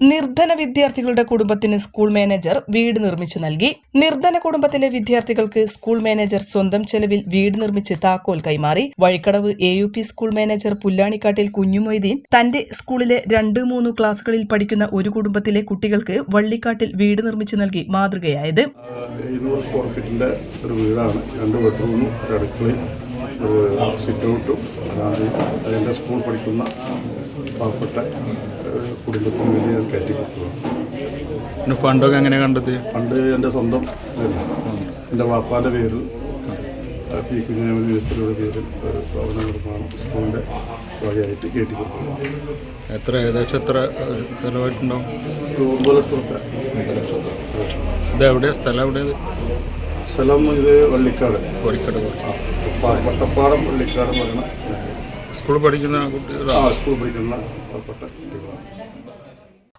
നിർധന വിദ്യാർത്ഥികളുടെ കുടുംബത്തിന് സ്കൂൾ മാനേജർ വീട് നിർമ്മിച്ചു നൽകി. നിർധന കുടുംബത്തിലെ വിദ്യാർത്ഥികൾക്ക് സ്കൂൾ മാനേജർ സ്വന്തം ചെലവിൽ വീട് നിർമ്മിച്ച് താക്കോൽ കൈമാറി. Vazhikkadavu A U P school manager Pullanikkattil Kunjumoideen തന്റെ സ്കൂളിലെ രണ്ട് മൂന്ന് ക്ലാസുകളിൽ പഠിക്കുന്ന ഒരു കുടുംബത്തിലെ കുട്ടികൾക്ക് വള്ളിക്കാട്ടിൽ വീട് നിർമ്മിച്ചു നൽകി മാതൃകയായത്. ഒരു വീടാണ്. രണ്ട് അതിന്റെ സ്കൂൾ പഠിക്കുന്ന പാവപ്പെട്ട കുടുംബത്തിന് വേണ്ടി ഞാൻ കയറ്റി കൊടുത്തതാണ് ഫണ്ടൊക്കെ എങ്ങനെയാണ് കണ്ടെത്തി ഫണ്ട് എന്റെ സ്വന്തം എന്റെ വാപ്പാന്റെ പേരിൽ. ആ, പി കുഞ്ഞാമതി യൂണിവേഴ്സിറ്റിയുടെ പേരിൽ ഒരു ഭവന നിർമ്മാണം സ്കൂളിന്റെ വകയായിട്ട് കയറ്റി കൊടുത്തതാണ് എത്ര ഏകദേശം എത്ര ചിലവായിട്ടുണ്ടാവും? ഒമ്പത് ലക്ഷം. ഇത് എവിടെയാണ് സ്ഥലം എവിടെയത് സ്ഥലം ഇത് വള്ളിക്കാട്. പ- വട്ടപ്പാടം വള്ളിക്കാട് പറയുന്ന സ്കൂളിൽ പഠിക്കുന്ന കുട്ടികൾ സ്കൂൾ പഠിക്കുന്ന കുട്ടികളാണ്.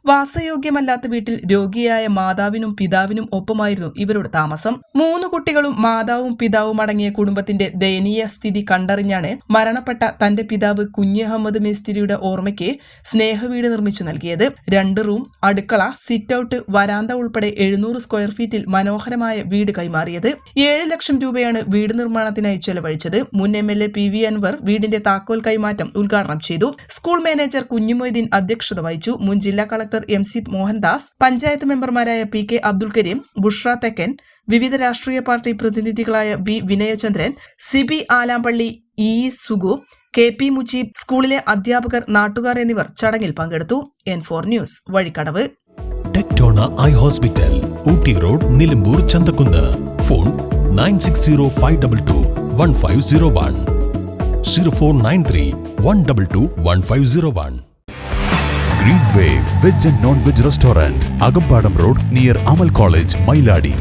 വാസയോഗ്യമല്ലാത്ത വീട്ടിൽ രോഗിയായ മാതാവിനും പിതാവിനും ഒപ്പമായിരുന്നു ഇവരുടെ താമസം. മൂന്ന് കുട്ടികളും മാതാവും പിതാവും അടങ്ങിയ കുടുംബത്തിന്റെ ദയനീയ സ്ഥിതി കണ്ടറിഞ്ഞാണ് മരണപ്പെട്ട തന്റെ പിതാവ് കുഞ്ഞ് അഹമ്മദ് മേസ്തിരിയുടെ ഓർമ്മയ്ക്ക് സ്നേഹവീട് നിർമ്മിച്ചു നൽകിയത്. രണ്ട് റൂം അടുക്കള സിറ്റ് ഔട്ട് വരാന്ത ഉൾപ്പെടെ എഴുന്നൂറ് സ്ക്വയർ ഫീറ്റിൽ മനോഹരമായ വീട് കൈമാറിയത്. ഏഴ് ലക്ഷം രൂപയാണ് വീട് നിർമ്മാണത്തിനായി ചെലവഴിച്ചത്. മുൻ M L A P V Anvar വീടിന്റെ താക്കോൽ കൈമാറ്റം ഉദ്ഘാടനം ചെയ്തു. സ്കൂൾ മാനേജർ കുഞ്ഞുമൊയ്തീൻ അധ്യക്ഷത വഹിച്ചു. മുൻ ജില്ലാ collector M C Mohandas panchayat മെമ്പർമാരായ പി കെ അബ്ദുൽ കരീം ബുഷ്ര തെക്കൻ വിവിധ രാഷ്ട്രീയ party പ്രതിനിധികളായ V Vinayachandran C Sibi Alampally E Sugu K P Mujeeb സ്കൂളിലെ അധ്യാപകർ നാട്ടുകാർ എന്നിവർ ചടങ്ങിൽ പങ്കെടുത്തു. N four news Vazhikkadavu. Tectona eye hospital Ooty road Nilambur Chanthakunnu. Phone nine six zero five double two one five zero one. Zero four nine three one double two one five zero one. green way veg and non veg restaurant Akampadam road near Amal college Mailadi